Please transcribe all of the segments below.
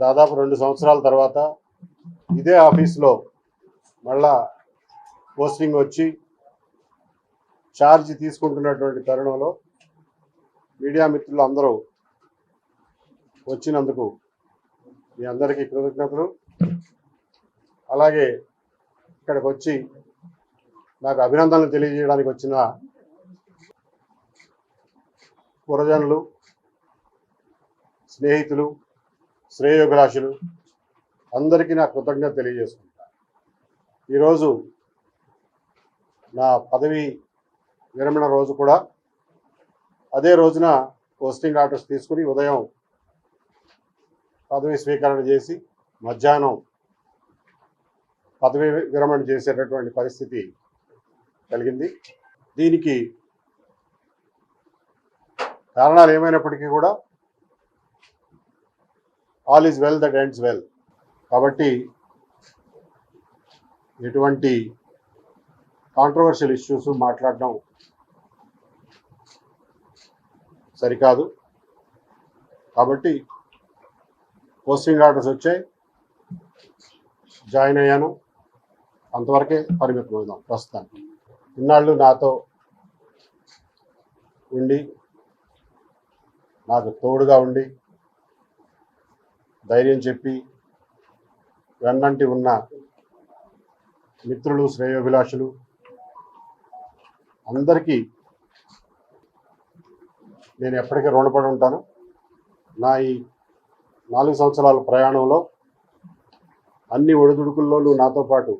దాదాపు రెండు సంవత్సరాల తర్వాత ఇదే ఆఫీస్లో మళ్ళా పోస్టింగ్ వచ్చి ఛార్జ్ తీసుకుంటున్నటువంటి తరుణంలో మీడియా మిత్రులు అందరూ వచ్చినందుకు మీ అందరికీ కృతజ్ఞతలు. అలాగే ఇక్కడికి వచ్చి నాకు అభినందనలు తెలియజేయడానికి వచ్చిన పురజనులు స్నేహితులు శ్రేయోభిలాషులు అందరికీ నా కృతజ్ఞత తెలియజేసుకుంటాను ఈరోజు నా పదవి విరమణ రోజు కూడా. అదే రోజున పోస్టింగ్ ఆర్డర్స్ తీసుకుని ఉదయం పదవి స్వీకరణ చేసి మధ్యాహ్నం పదవి విరమణ చేసేటటువంటి పరిస్థితి కలిగింది. దీనికి కారణాలు ఏమైనప్పటికీ కూడా all is well that ends well కాబట్టి ఎటువంటి కాంట్రవర్షియల్ ఇష్యూస్ మాట్లాడడం సరికాదు. కాబట్టి పోస్టింగ్ ఆర్డర్స్ వచ్చాయి జాయిన్ అయ్యాను. అంతవరకే పరిమితం అవుదాం ప్రస్తుతానికి. ఇన్నాళ్ళు నాతో ఉండి నాకు తోడుగా ఉండి ధైర్యం చెప్పి వెన్నంటి ఉన్న మిత్రులు శ్రేయోభిలాషులు అందరికీ నేను ఎప్పటికీ రుణపడి ఉంటాను. నా ఈ నాలుగు సంవత్సరాల ప్రయాణంలో అన్ని ఒడిదుడుకుల్లోనూ నాతో పాటు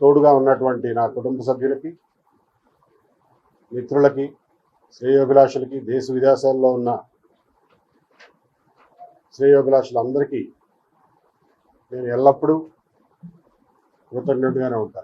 తోడుగా ఉన్నటువంటి నా కుటుంబ సభ్యులకి మిత్రులకి శ్రేయోభిలాషులకి దేశ విదేశాల్లో ఉన్న శ్రేయోభిలాషులందరికీ నేను ఎల్లప్పుడూ కృతజ్ఞుడిగానే ఉంటాను